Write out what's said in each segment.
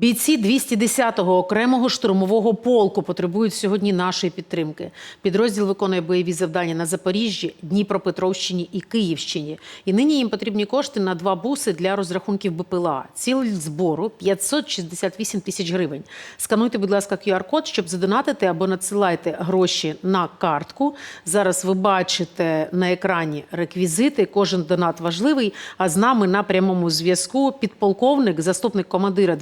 Бійці 210-го окремого штурмового полку потребують сьогодні нашої підтримки. Підрозділ виконує бойові завдання на Запоріжжі, Дніпропетровщині і Київщині. І нині їм потрібні кошти на два буси для розрахунків БПЛА. Ціль збору 568 тисяч гривень. Скануйте, будь ласка, QR-код, щоб задонатити або надсилайте гроші на картку. Зараз ви бачите на екрані реквізити. Кожен донат важливий. А з нами на прямому зв'язку підполковник, заступник командира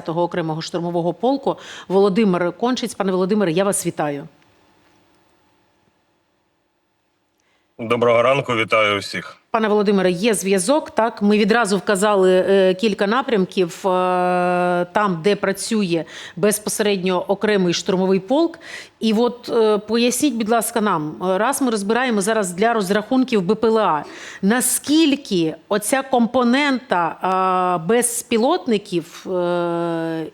210-го окремого штурмового полку Володимир Кончиць. Пане Володимире, я вас вітаю. Доброго ранку, вітаю всіх. Пане Володимире, є зв'язок. Так, ми відразу вказали е, кілька напрямків е, там, де працює безпосередньо окремий штурмовий полк. І от е, поясніть, будь ласка, нам раз ми розбираємо зараз для розрахунків БПЛА. Наскільки оця компонента безпілотників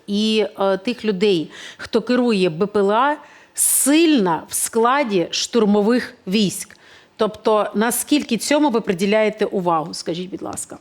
і тих людей, хто керує БПЛА, сильна в складі штурмових військ? Тобто, наскільки цьому ви приділяєте увагу? Скажіть, будь ласка. Е,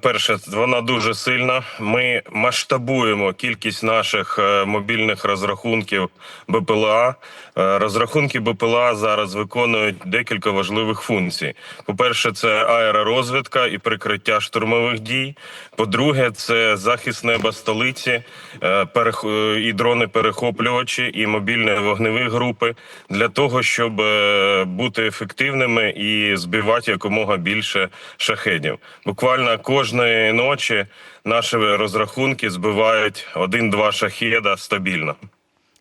Перше, вона дуже сильна. Ми масштабуємо кількість наших е, мобільних розрахунків БПЛА. Е, Розрахунки БПЛА зараз виконують декілька важливих функцій. По-перше, це аеророзвідка і прикриття штурмових дій. По-друге, це захист неба столиці, е, е, і дрони-перехоплювачі, і мобільні вогневі групи для того, щоб е, бути ефективними і збивати якомога більше шахедів. Буквально кожної ночі наші розрахунки збивають один-два шахеда стабільно.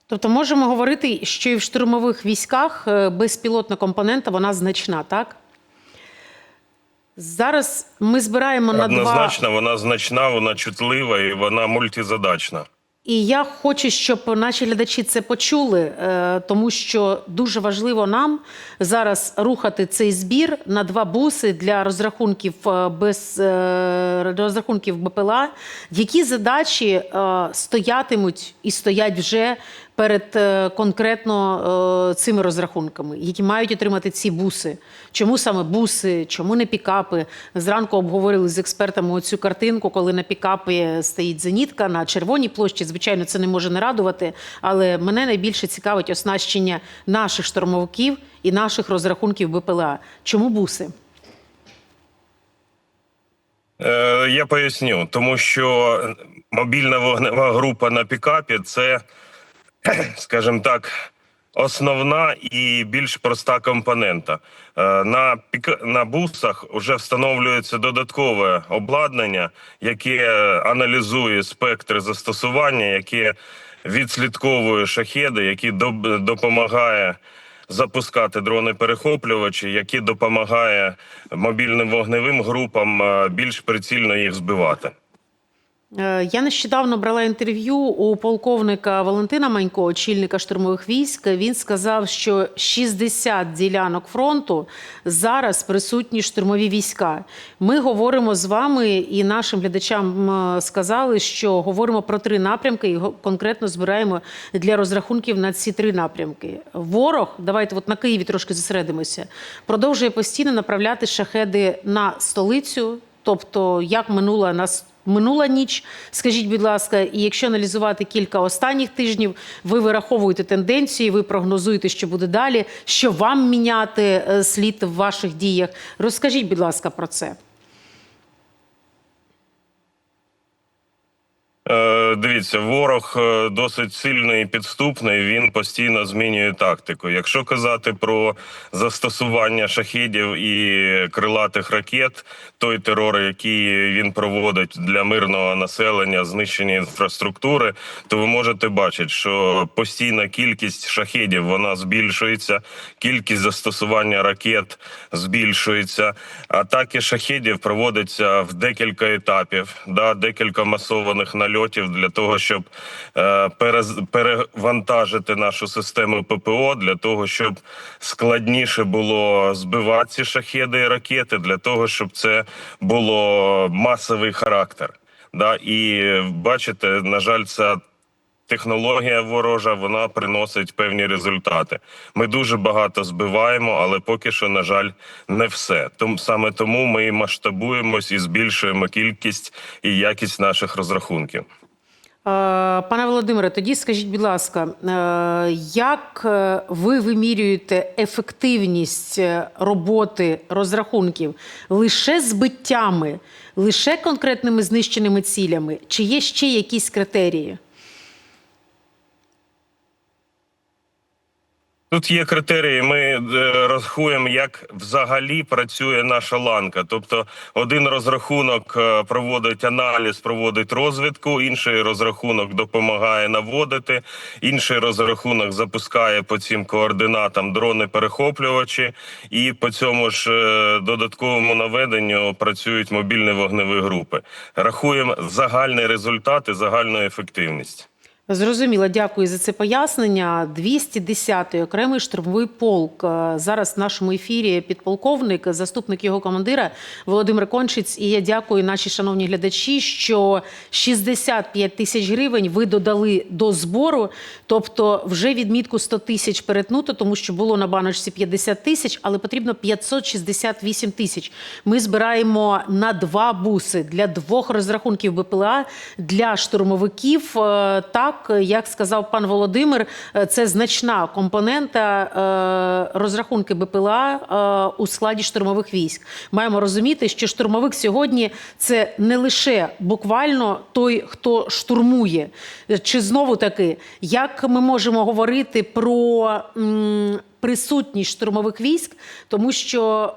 Тобто, можемо говорити, що і в штурмових військах е, безпілотна компонента вона значна, так? Зараз ми збираємо на два. Однозначно, вона значна, вона чутлива і вона мультизадачна. І я хочу, щоб наші глядачі це почули, е, тому що дуже важливо нам зараз рухати цей збір на два буси для розрахунків е, без е, розрахунків БПЛА. Які задачі стоятимуть і стоять вже перед е, конкретно е, цими розрахунками, які мають отримати ці буси? Чому саме буси, чому не пікапи? Зранку обговорили з експертами оцю картинку, коли на пікапі стоїть зенітка на червоній площі. Звичайно, це не може не радувати, але мене найбільше цікавить оснащення наших штурмовиків і наших розрахунків БПЛА. Чому буси? Е, я поясню, тому що мобільна вогнева група на пікапі це, скажімо так, основна і більш проста компонента. Е, На піка... на бусах вже встановлюється додаткове обладнання, яке аналізує спектри застосування, яке відслідковує шахеди, які допомагає запускати дрони-перехоплювачі, які допомагає мобільним вогневим групам е, більш прицільно їх збивати. Е, Я нещодавно брала інтерв'ю у полковника Валентина Манько, очільника штурмових військ. Він сказав, що 60 ділянок фронту зараз присутні штурмові війська. Ми говоримо з вами і нашим глядачам сказали, що говоримо про три напрямки і конкретно збираємо для розрахунків на ці три напрямки. Ворог, давайте от на Києві трошки зосередимося, продовжує постійно направляти шахеди на столицю. Тобто, як минула нас минула ніч, скажіть, будь ласка, і якщо аналізувати кілька останніх тижнів, ви вираховуєте тенденції, ви прогнозуєте, що буде далі, що вам міняти е, слід в ваших діях. Розкажіть, будь ласка, про це. Дивіться, ворог е, досить сильний і підступний. Він постійно змінює тактику. Якщо казати про застосування шахідів і крилатих ракет, той терор, який він проводить для мирного населення, знищення інфраструктури, то ви можете бачити, що постійна кількість шахедів вона збільшується, кількість застосування ракет збільшується. Атаки шахедів проводяться в декілька етапів, да, декілька масованих нальотів для того, щоб е, перевантажити нашу систему ППО, для того, щоб складніше було збивати ці шахеди і ракети, для того, щоб це було масовий характер. Да, і бачите, на жаль, ця технологія ворожа вона приносить певні результати. Ми дуже багато збиваємо, але поки що, на жаль, не все. Тому саме тому ми масштабуємось і збільшуємо кількість і якість наших розрахунків. Пане Володимире, тоді скажіть, будь ласка, е, як е, ви вимірюєте ефективність е, роботи розрахунків лише збиттями, лише конкретними знищеними цілями, чи є ще якісь критерії? Тут є критерії. Ми е, рахуємо, як взагалі працює наша ланка. Тобто, один розрахунок е, проводить аналіз, проводить розвідку, інший розрахунок допомагає наводити, інший розрахунок запускає по цим координатам дрони-перехоплювачі, і по цьому ж е, додатковому наведенню працюють мобільні вогневі групи. Рахуємо загальний результат і загальну ефективність. Зрозуміло, дякую за це пояснення. 210-й окремий штурмовий полк. Е, Зараз в нашому ефірі підполковник, заступник його командира Володимир Кончиць. І я дякую наші шановні глядачі, що 65 тисяч гривень ви додали до збору. Тобто вже відмітку 100 тисяч перетнуто, тому що було на баночці 50 тисяч, але потрібно 568 тисяч. Ми збираємо на два буси для двох розрахунків БПЛА для штурмовиків. Е, Так, як сказав пан Володимир, е, це значна компонента е, розрахунки БПЛА е, у складі штурмових військ. Маємо розуміти, що штурмовик сьогодні це не лише буквально той, хто штурмує. Чи знову таки, як ми можемо говорити про присутність штурмових військ, тому що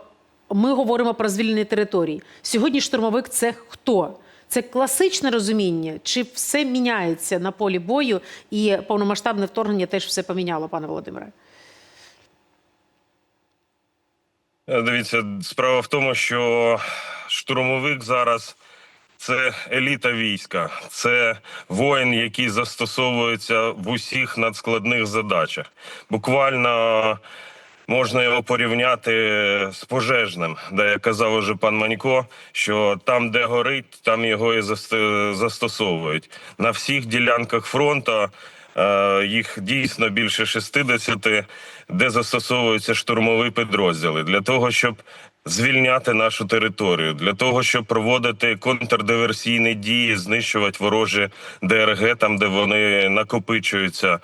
ми говоримо про звільнені території. Сьогодні штурмовик це хто? Це класичне розуміння, чи все міняється на полі бою, і повномасштабне вторгнення теж все поміняло, пане Володимире? Е, Дивіться, справа в тому, що штурмовик зараз це еліта війська, це воїн, який застосовується в усіх надскладних задачах. Буквально можна його порівняти з пожежним, де казав уже пан Манько, що там, де горить, там його і заст- застосовують на всіх ділянках фронту. Е, Їх дійсно більше 60, де застосовуються штурмові підрозділи для того, щоб звільняти нашу територію, для того, щоб проводити контрдиверсійні дії, знищувати ворожі ДРГ там, де вони накопичуються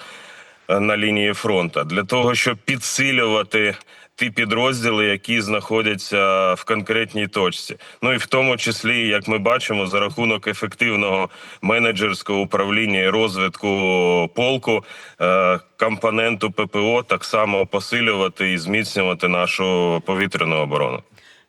на лінії фронту, для того, щоб підсилювати ті підрозділи, які знаходяться в конкретній точці. Ну і в тому числі, як ми бачимо, за рахунок ефективного менеджерського управління і розвитку полку е, компоненту ППО так само посилювати і зміцнювати нашу повітряну оборону.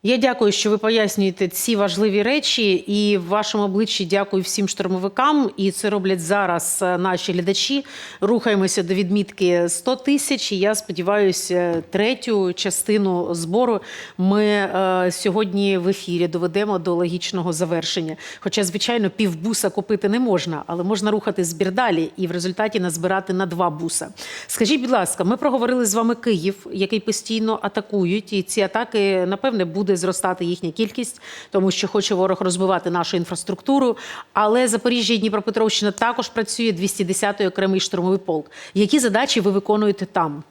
Я дякую, що ви пояснюєте ці важливі речі, і в вашому обличчі дякую всім штурмовикам. І це роблять зараз е, наші глядачі. Рухаємося до відмітки 100 тисяч. І я сподіваюся, третю частину збору ми е, сьогодні в ефірі доведемо до логічного завершення. Хоча, звичайно, півбуса купити не можна, але можна рухати збір далі і в результаті назбирати на два буса. Скажіть, будь ласка, ми проговорили з вами Київ, який постійно атакують, і ці атаки, напевне, буде зростати їхня кількість, тому що хоче ворог розбивати нашу інфраструктуру. Але Запоріжжя і Дніпропетровщина також працює 210-й окремий штурмовий полк. Які задачі ви виконуєте там?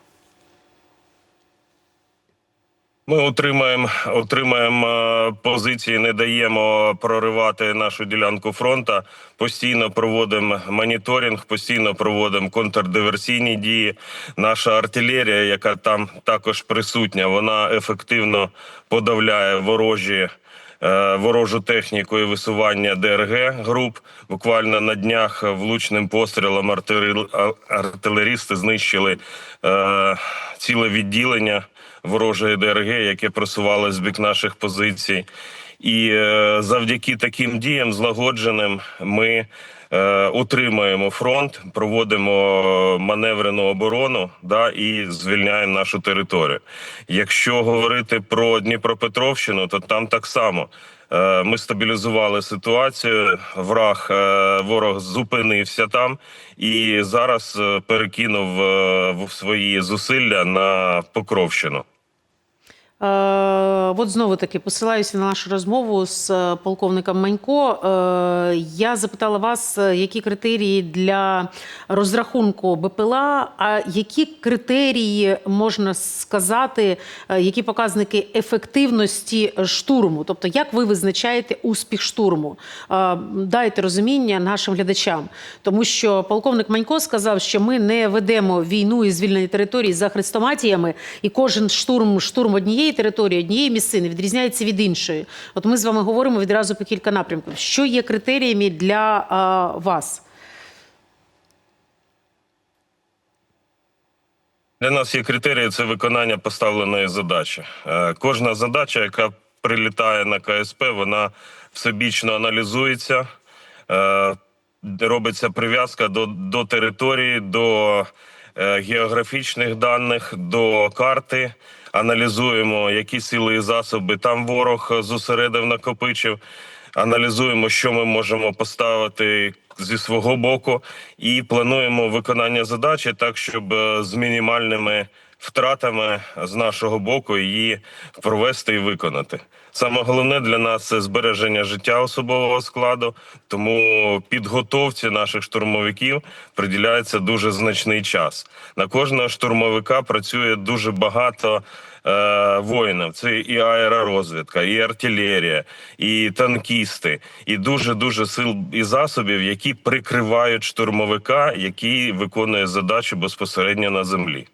Ми отримаємо, отримаємо е, позиції, не даємо проривати нашу ділянку фронту. Постійно проводимо моніторинг, постійно проводимо контрдиверсійні дії. Наша артилерія, яка там також присутня, вона ефективно подавляє ворожі. Е, Ворожу техніку і висування ДРГ груп буквально на днях влучним пострілом артилері- артилерісти знищили е, ціле відділення ворожої ДРГ, яке просувало з бік наших позицій. І е, завдяки таким діям злагодженим ми е, утримуємо фронт, проводимо маневрену оборону да, і звільняємо нашу територію. Якщо говорити про Дніпропетровщину, то там так само. Е, Ми стабілізували ситуацію. Враг ворог зупинився там і зараз перекинув свої зусилля на Покровщину. Е, от знову таки посилаюся на нашу розмову з е, полковником Манько. Е, я запитала вас, які критерії для розрахунку БПЛА, а які критерії можна сказати, які показники ефективності штурму? Тобто, як ви визначаєте успіх штурму? Дайте розуміння нашим глядачам, тому що полковник Манько сказав, що ми не ведемо війну і звільнення території за хрестоматіями, і кожен штурм, штурм однієї території, однієї місцини відрізняється від іншої. От ми з вами говоримо відразу по кілька напрямків. Що є критеріями для а, вас? Для нас є критерії це виконання поставленої задачі. Е, Кожна задача, яка прилітає на КСП, вона всебічно аналізується, е, робиться прив'язка до, до території, до е, географічних даних, до карти. Аналізуємо, які сили і засоби там ворог зосередив, накопичив. Аналізуємо, що ми можемо поставити зі свого боку, і плануємо виконання задачі так, щоб е, з мінімальними втратами з нашого боку її провести і виконати. Саме головне для нас це збереження життя особового складу, тому підготовці наших штурмовиків приділяється дуже значний час. На кожного штурмовика працює дуже багато е, воїнів. Це і аеророзвідка, і артилерія, і танкісти, і дуже дуже сил і засобів, які прикривають штурмовика, який виконує задачу безпосередньо на землі.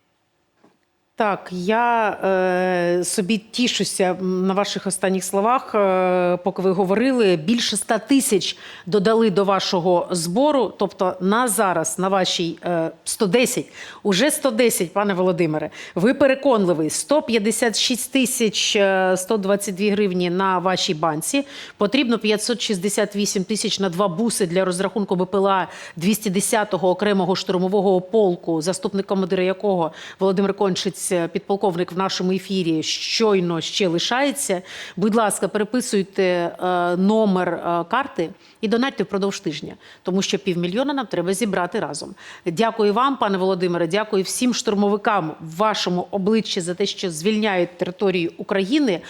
Так, я е, собі тішуся на ваших останніх словах, е, поки ви говорили. Більше 100 тисяч додали до вашого збору. Тобто на зараз, на вашій е, 110, уже 110, пане Володимире. Ви переконливий, 156 тисяч е, 122 гривні на вашій банці. Потрібно 568 тисяч на два буси для розрахунку БПЛА 210-го окремого штурмового полку, заступник командира якого Володимир Кончиць, підполковник в нашому ефірі, щойно ще лишається. Будь ласка, переписуйте е, номер е, карти і донатьте впродовж тижня, тому що півмільйона нам треба зібрати разом. Дякую вам, пане Володимире. Дякую всім штурмовикам в вашому обличчі за те, що звільняють територію України.